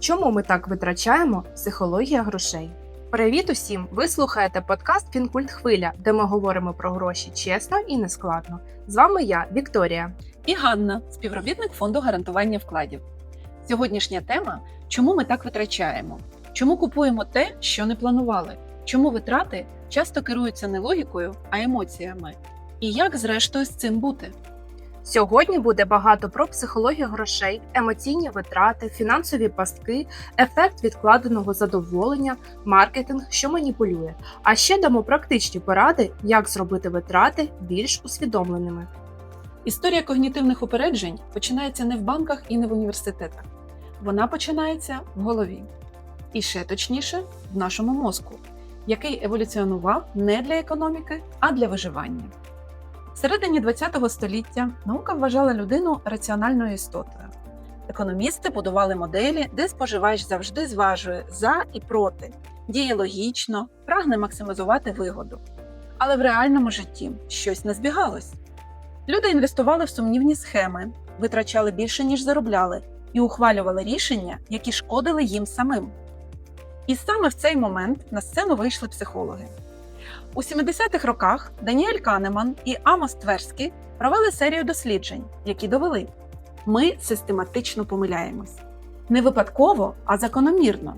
Чому ми так витрачаємо психологія грошей? Привіт усім! Ви слухаєте подкаст Фінкульт Хвиля, де ми говоримо про гроші чесно і нескладно. З вами я, Вікторія. і Ганна, співробітник фонду гарантування вкладів. Сьогоднішня тема: чому ми так витрачаємо? Чому купуємо те, що не планували? Чому витрати часто керуються не логікою, а емоціями? І як, зрештою, з цим бути? Сьогодні буде багато про психологію грошей, емоційні витрати, фінансові пастки, ефект відкладеного задоволення, маркетинг, що маніпулює. А ще дамо практичні поради, як зробити витрати більш усвідомленими. Історія когнітивних упереджень починається не в банках і не в університетах. Вона починається в голові. І ще точніше, в нашому мозку, який еволюціонував не для економіки, а для виживання. В середині ХХ століття наука вважала людину раціональною істотою. Економісти будували моделі, де споживач завжди зважує за і проти, діє логічно, прагне максимізувати вигоду. Але в реальному житті щось не збігалось. Люди інвестували в сумнівні схеми, витрачали більше, ніж заробляли, і ухвалювали рішення, які шкодили їм самим. І саме в цей момент на сцену вийшли психологи. У 70-х роках Даніель Канеман і Амос Тверський провели серію досліджень, які довели, ми систематично помиляємось. Не випадково, а закономірно.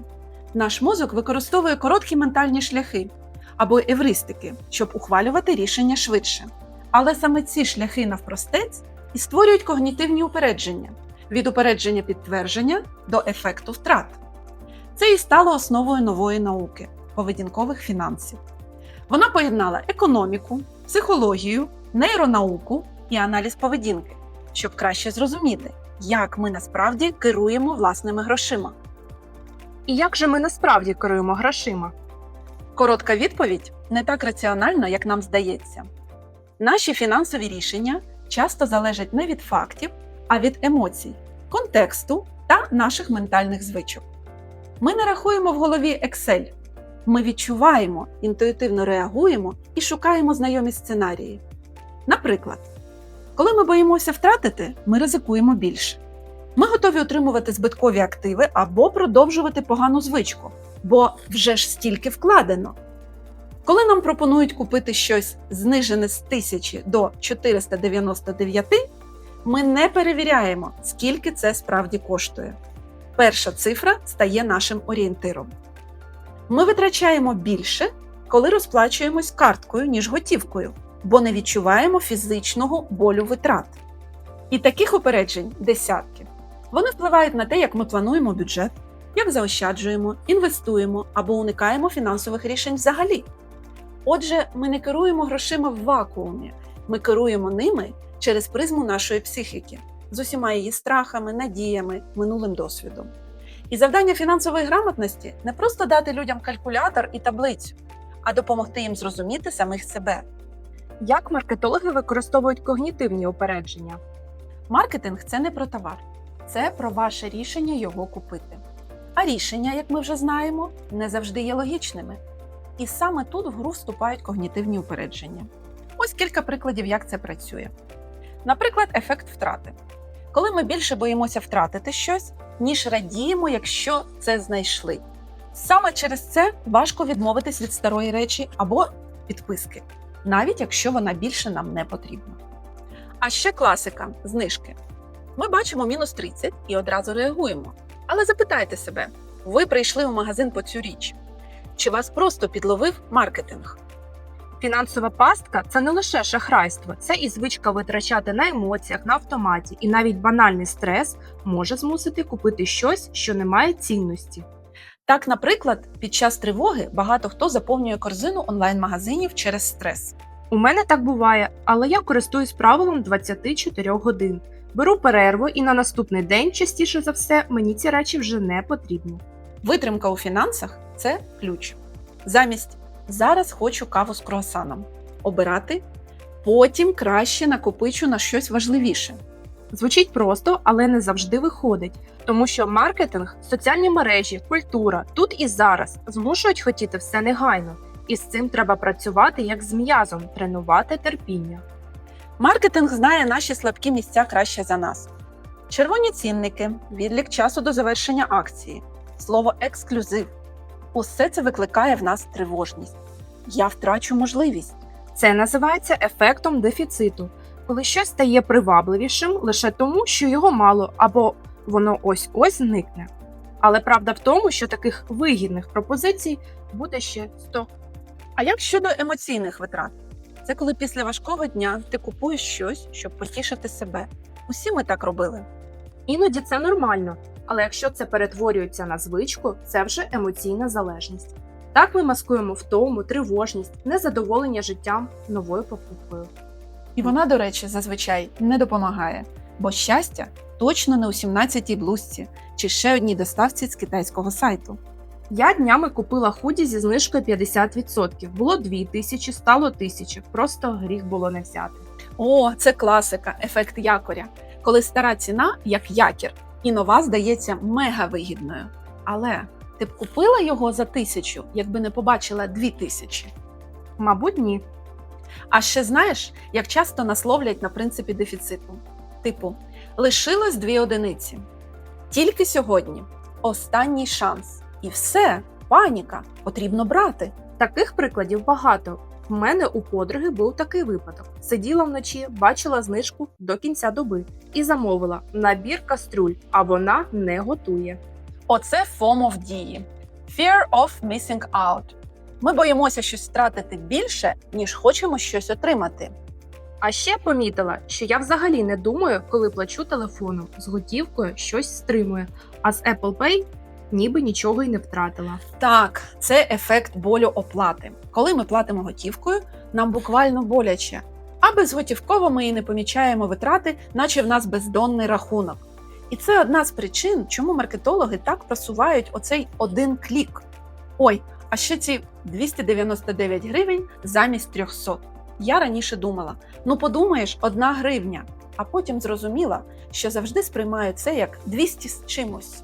Наш мозок використовує короткі ментальні шляхи або евристики, щоб ухвалювати рішення швидше. Але саме ці шляхи навпростець і створюють когнітивні упередження від упередження підтвердження до ефекту втрат. Це і стало основою нової науки поведінкових фінансів. Вона поєднала економіку, психологію, нейронауку і аналіз поведінки, щоб краще зрозуміти, як ми насправді керуємо власними грошима. І як же ми насправді керуємо грошима? Коротка відповідь не так раціонально, як нам здається. Наші фінансові рішення часто залежать не від фактів, а від емоцій, контексту та наших ментальних звичок. Ми не рахуємо в голові Excel. Ми відчуваємо, інтуїтивно реагуємо і шукаємо знайомі сценарії. Наприклад, коли ми боїмося втратити, ми ризикуємо більше. Ми готові отримувати збиткові активи або продовжувати погану звичку, бо вже ж стільки вкладено. Коли нам пропонують купити щось знижене з 1000 до 499, ми не перевіряємо, скільки це справді коштує. Перша цифра стає нашим орієнтиром. Ми витрачаємо більше, коли розплачуємось карткою, ніж готівкою, бо не відчуваємо фізичного болю витрат. І таких упереджень десятки. Вони впливають на те, як ми плануємо бюджет, як заощаджуємо, інвестуємо або уникаємо фінансових рішень взагалі. Отже, ми не керуємо грошима в вакуумі, ми керуємо ними через призму нашої психіки з усіма її страхами, надіями, минулим досвідом. І завдання фінансової грамотності не просто дати людям калькулятор і таблицю, а допомогти їм зрозуміти самих себе. Як маркетологи використовують когнітивні упередження? Маркетинг це не про товар, це про ваше рішення його купити. А рішення, як ми вже знаємо, не завжди є логічними. І саме тут в гру вступають когнітивні упередження. Ось кілька прикладів, як це працює. Наприклад, ефект втрати. Коли ми більше боїмося втратити щось, ніж радіємо, якщо це знайшли. Саме через це важко відмовитись від старої речі або підписки, навіть якщо вона більше нам не потрібна. А ще класика знижки. Ми бачимо мінус 30 і одразу реагуємо. Але запитайте себе: ви прийшли у магазин по цю річ? Чи вас просто підловив маркетинг? Фінансова пастка це не лише шахрайство, це і звичка витрачати на емоціях, на автоматі, і навіть банальний стрес може змусити купити щось, що не має цінності. Так, наприклад, під час тривоги багато хто заповнює корзину онлайн-магазинів через стрес. У мене так буває, але я користуюсь правилом 24 годин. Беру перерву, і на наступний день, частіше за все, мені ці речі вже не потрібні. Витримка у фінансах це ключ. Замість зараз хочу каву з круасаном. Обирати, потім краще накопичу на щось важливіше. Звучить просто, але не завжди виходить, тому що маркетинг, соціальні мережі, культура тут і зараз змушують хотіти все негайно, і з цим треба працювати як з м'язом, тренувати терпіння. Маркетинг знає наші слабкі місця краще за нас. Червоні цінники, відлік часу до завершення акції, слово ексклюзив. Усе це викликає в нас тривожність. Я втрачу можливість. Це називається ефектом дефіциту, коли щось стає привабливішим лише тому, що його мало, або воно ось-ось зникне. Але правда в тому, що таких вигідних пропозицій буде ще 100. А як щодо емоційних витрат? Це коли після важкого дня ти купуєш щось, щоб потішити себе. Усі ми так робили. Іноді це нормально, але якщо це перетворюється на звичку, це вже емоційна залежність. Так ми маскуємо втому, тривожність, незадоволення життям новою покупкою. І вона, до речі, зазвичай не допомагає, бо щастя точно не у 17-й блузці чи ще одній доставці з китайського сайту. Я днями купила худі зі знижкою 50%. Було 2 тисячі, стало 1000. Просто гріх було не взяти. О, це класика, ефект якоря, коли стара ціна як якір, і нова здається мега вигідною. Але ти б купила його за тисячу, якби не побачила дві тисячі. Мабуть, ні. А ще знаєш, як часто нас ловлять на принципі дефіциту. Типу, лишилось дві одиниці. Тільки сьогодні останній шанс. І все, паніка, потрібно брати. Таких прикладів багато. В мене у подруги був такий випадок: сиділа вночі, бачила знижку до кінця доби і замовила набір кастрюль, а вона не готує. Оце FOMO в дії. Fear of missing out. Ми боїмося щось втратити більше, ніж хочемо щось отримати. А ще помітила, що я взагалі не думаю, коли плачу телефоном з готівкою щось стримує, а з Apple Pay ніби нічого й не втратила. Так, це ефект болю оплати. Коли ми платимо готівкою, нам буквально боляче. А безготівково ми і не помічаємо витрати, наче в нас бездонний рахунок. І це одна з причин, чому маркетологи так просувають оцей один клік. Ой, а ще ці 299 гривень замість 300. Я раніше думала: ну подумаєш, одна гривня, а потім зрозуміла, що завжди сприймаю це як 200 з чимось.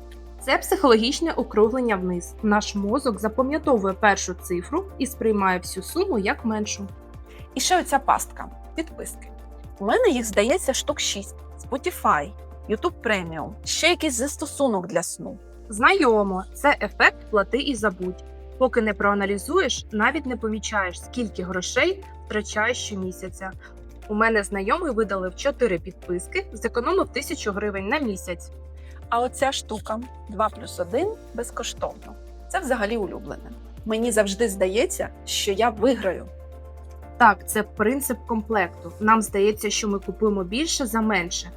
Це психологічне округлення вниз. Наш мозок запам'ятовує першу цифру і сприймає всю суму як меншу. І ще оця пастка підписки. У мене їх здається штук 6. Spotify, YouTube Premium, ще якийсь застосунок для сну. Знайомо, це ефект плати і забудь. Поки не проаналізуєш, навіть не помічаєш, скільки грошей втрачаєш щомісяця. У мене знайомий видалив 4 підписки, зекономив 1000 гривень на місяць. А оця штука 2 плюс 1 безкоштовно. Це взагалі улюблене. Мені завжди здається, що я виграю. Так, це принцип комплекту. Нам здається, що ми купуємо більше за менше,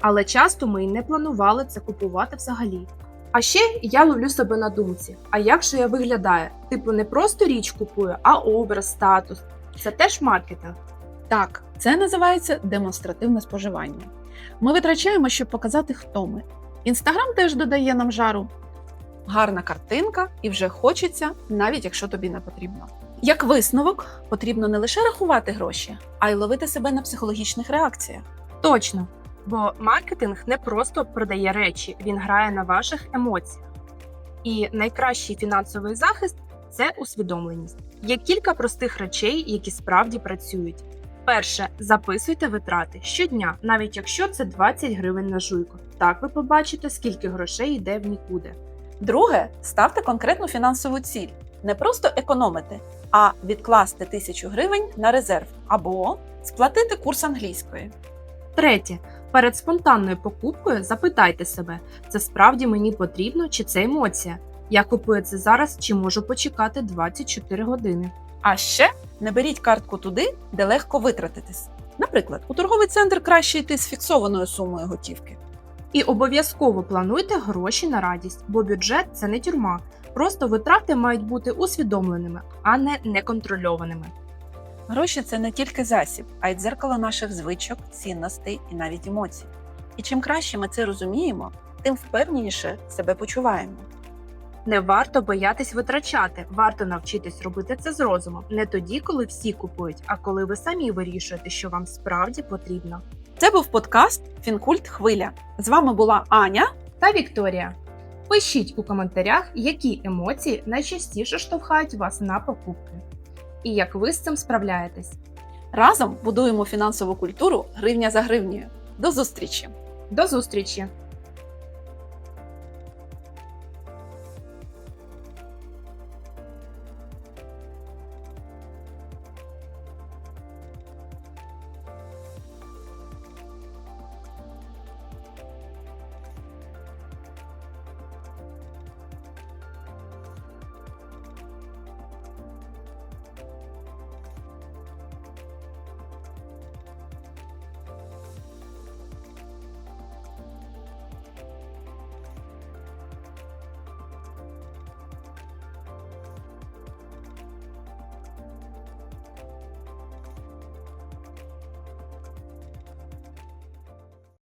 але часто ми й не планували це купувати взагалі. А ще я ловлю себе на думці: а як же я виглядаю? Типу, не просто річ купую, а образ, статус. Це теж маркетинг. Так, це називається демонстративне споживання. Ми витрачаємо, щоб показати, хто ми. Інстаграм теж додає нам жару. Гарна картинка, і вже хочеться, навіть якщо тобі не потрібно. Як висновок, потрібно не лише рахувати гроші, а й ловити себе на психологічних реакціях. Точно. Бо маркетинг не просто продає речі, він грає на ваших емоціях. І найкращий фінансовий захист це усвідомленість. Є кілька простих речей, які справді працюють. Перше, записуйте витрати щодня, навіть якщо це 20 гривень на жуйку. Так ви побачите, скільки грошей йде в нікуди. Друге, ставте конкретну фінансову ціль. Не просто економити, а відкласти тисячу гривень на резерв або сплатити курс англійської. Третє, перед спонтанною покупкою запитайте себе, це справді мені потрібно чи це емоція. Я купую це зараз чи можу почекати 24 години. А ще не беріть картку туди, де легко витратитись. Наприклад, у торговий центр краще йти з фіксованою сумою готівки. І обов'язково плануйте гроші на радість, бо бюджет це не тюрма. Просто витрати мають бути усвідомленими, а не неконтрольованими. Гроші це не тільки засіб, а й дзеркало наших звичок, цінностей і навіть емоцій. І чим краще ми це розуміємо, тим впевненіше себе почуваємо. Не варто боятись витрачати, варто навчитись робити це з розумом. Не тоді, коли всі купують, а коли ви самі вирішуєте, що вам справді потрібно. Це був подкаст Фінкульт Хвиля. З вами була Аня. Та Вікторія. Пишіть у коментарях, які емоції найчастіше штовхають вас на покупки, і як ви з цим справляєтесь. Разом будуємо фінансову культуру гривня за гривнею. До зустрічі! До зустрічі!